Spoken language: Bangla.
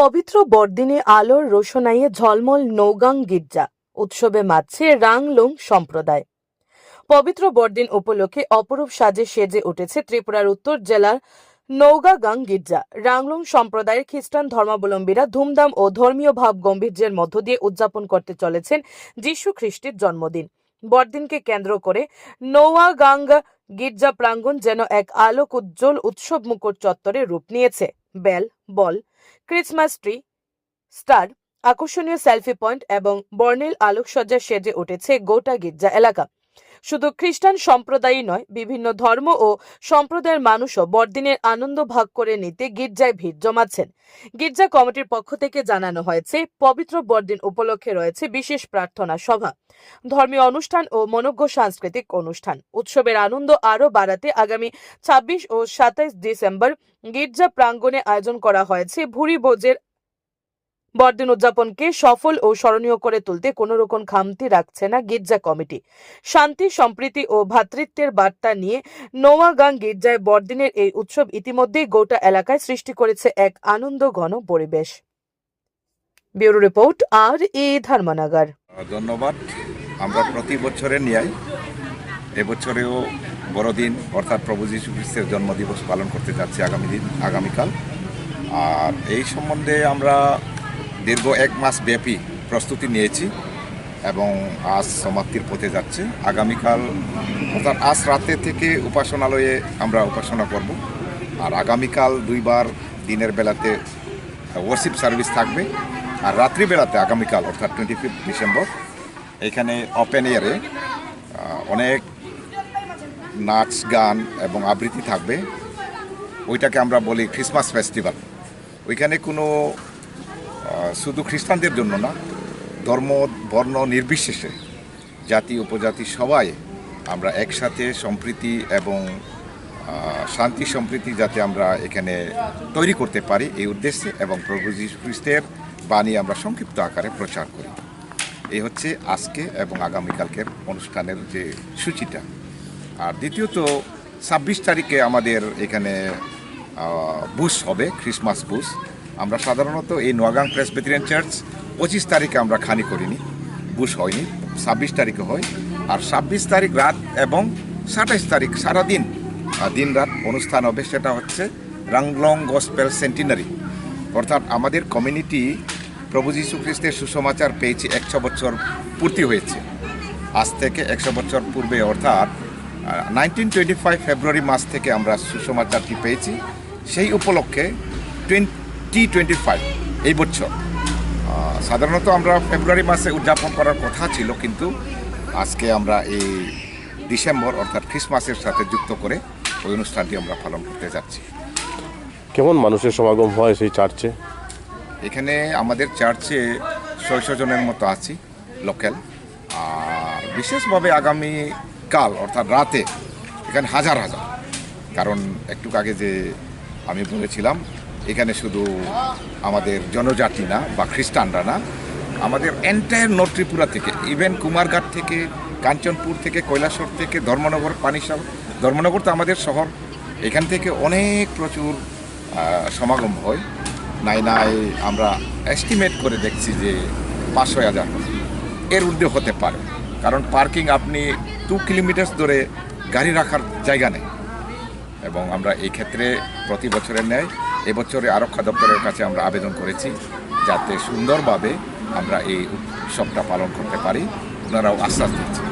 পবিত্র বড়দিনে আলোর রোশনাইয়ে ঝলমল নৌগাং গির্জা। উৎসবে মাতছে রাংলং সম্প্রদায়। পবিত্র বড়দিন উপলক্ষে অপরূপ সাজে সেজে উঠেছে ত্রিপুরার উত্তর জেলার নৌগাগাং গির্জা। রাংলং সম্প্রদায়ের খ্রিস্টান ধর্মাবলম্বীরা ধুমধাম ও ধর্মীয় ভাব গম্ভীর্যের মধ্য দিয়ে উদযাপন করতে চলেছেন যীশু খ্রিস্টের জন্মদিন। বড়দিনকে কেন্দ্র করে নৌয়াগাং গির্জা প্রাঙ্গণ যেন এক আলোক উজ্জ্বল উৎসব মুখর চত্বরে রূপ নিয়েছে। Bell, ball Christmas tree star আকর্ষণীয় সেলফি পয়েন্ট এবং বর্ণিল আলোকসজ্জা সেজে উঠেছে গোটা গির্জা এলাকা। শুধু খ্রিস্টান সম্প্রদায়ই নয়, বিভিন্ন ধর্ম ও সম্প্রদায়ের মানুষও বড়দিনের আনন্দ ভাগ করে নিতে গির্জায় ভিড় জমাচ্ছেন। গির্জা কমিটির পক্ষ থেকে জানানো হয়েছে, পবিত্র বড়দিন উপলক্ষে রয়েছে বিশেষ প্রার্থনা সভা, ধর্মীয় অনুষ্ঠান ও মনজ্ঞ সাংস্কৃতিক অনুষ্ঠান। উৎসবের আনন্দ আরও বাড়াতে আগামী ছাব্বিশ ও সাতাইশ ডিসেম্বর গির্জা প্রাঙ্গণে আয়োজন করা হয়েছে ভুরি ভোজের বড়দিন উদযাপনকে সফল ও স্মরণীয় করে তুলতে কোনো রকম খামতি রাখছে না গির্জা কমিটি। শান্তি, সম্প্রীতি ও ভ্রাতৃত্বের বার্তা নিয়ে নোয়াগাং গির্জায় বড়দিনের এই উৎসব ইতিমধ্যেই গোটা এলাকায় সৃষ্টি করেছে এক আনন্দ ঘন পরিবেশ। ব্যুরো রিপোর্ট, আর এ ধর্মনগর। ধন্যবাদ। আমরা প্রতি বছরের ন্যায়, এবছরেও বড়দিন, অর্থাৎ প্রভু যীশু খ্রিস্টের জন্মদিবস পালন করতে যাচ্ছি আগামী দিন, আগামীকাল। আর এই সম্বন্ধে আমরা দীর্ঘ এক মাস ব্যাপী প্রস্তুতি নিয়েছি এবং আজ সমাপ্তির পথে যাচ্ছে। আগামীকাল, অর্থাৎ আজ রাতে থেকে উপাসনালয়ে আমরা উপাসনা করব। আর আগামীকাল দুইবার দিনের বেলাতে ওয়ার্শিপ সার্ভিস থাকবে। আর রাত্রিবেলাতে আগামীকাল, অর্থাৎ টোয়েন্টি ফিফথ ডিসেম্বর এখানে ওপেন এয়ারে অনেক নাচ, গান এবং আবৃত্তি থাকবে। ওইটাকে আমরা বলি ক্রিসমাস ফেস্টিভ্যাল ওইখানে কোনো শুধু খ্রিস্টানদের জন্য না, ধর্ম, বর্ণ নির্বিশেষে, জাতি, উপজাতি সবাই আমরা একসাথে সম্প্রীতি এবং শান্তি সম্প্রীতি যাতে আমরা এখানে তৈরি করতে পারি এই উদ্দেশ্যে এবং প্রভু খ্রিস্টের বাণী আমরা সংক্ষিপ্ত আকারে প্রচার করি। এই হচ্ছে আজকে এবং আগামীকালকের অনুষ্ঠানের যে সূচিটা। আর দ্বিতীয়ত, ছাব্বিশ তারিখে আমাদের এখানে বুস হবে ক্রিসমাস বুস আমরা সাধারণত এই নোয়াগাং প্রেসবেরিয়ান চার্চ পঁচিশ তারিখে আমরা খানি করিনি, বুশ হয়নি, ছাব্বিশ তারিখে হয়। আর ছাব্বিশ তারিখ রাত এবং সাতাইশ তারিখ সারাদিন দিন রাত অনুষ্ঠান হবে, সেটা হচ্ছে রাংলং গসপেল সেন্টিনারি। অর্থাৎ আমাদের কমিউনিটি প্রভু যীশু খ্রিস্টের সুসমাচার পেয়েছে, একশো বছর পূর্তি হয়েছে। আজ থেকে একশো বছর পূর্বে, অর্থাৎ নাইনটিন টোয়েন্টি ফাইভ ফেব্রুয়ারি মাস থেকে আমরা সুসমাচারটি পেয়েছি। সেই উপলক্ষে টোয়েন্টি টোয়েন্টি ফাইভ এই বছর। সাধারণত আমরা ফেব্রুয়ারি মাসে উদযাপন করার কথা ছিল কিন্তু আজকে আমরা এই ডিসেম্বর অর্থাৎ খ্রিসমাসের সাথে যুক্ত করে ওই অনুষ্ঠানটি আমরা পালন করতে যাচ্ছি। কেমন মানুষের সমাগম হয় সেই চার্চে? এখানে আমাদের চার্চে ছয়শো জনের মতো আছি লোকাল। আর বিশেষভাবে আগামী কাল অর্থাৎ রাতে এখানে হাজার হাজার। কারণ একটু আগে যে আমি বলেছিলাম এখানে শুধু আমাদের জনজাতি না বা খ্রিস্টানরা না, আমাদের এন্টায়ার নর্থ ত্রিপুরা থেকে ইভেন কুমারঘাট থেকে কাঞ্চনপুর থেকে কৈলাসর থেকে ধর্মনগর পানিসাগর ধর্মনগর তো আমাদের শহর। এখান থেকে অনেক প্রচুর সমাগম হয়। নাই নাই আমরা এস্টিমেট করে দেখছি যে পাঁচশো হাজার এর ঊর্ধ্বে হতে পারে। কারণ পার্কিং আপনি টু কিলোমিটার ধরে গাড়ি রাখার জায়গা নেই। এবং আমরা এই ক্ষেত্রে প্রতি বছরের ন্যায় এবছরে আরক্ষা দপ্তরের কাছে আমরা আবেদন করেছি যাতে সুন্দরভাবে আমরা এই উৎসবটা পালন করতে পারি। ওনারাও আশ্বাস দিচ্ছেন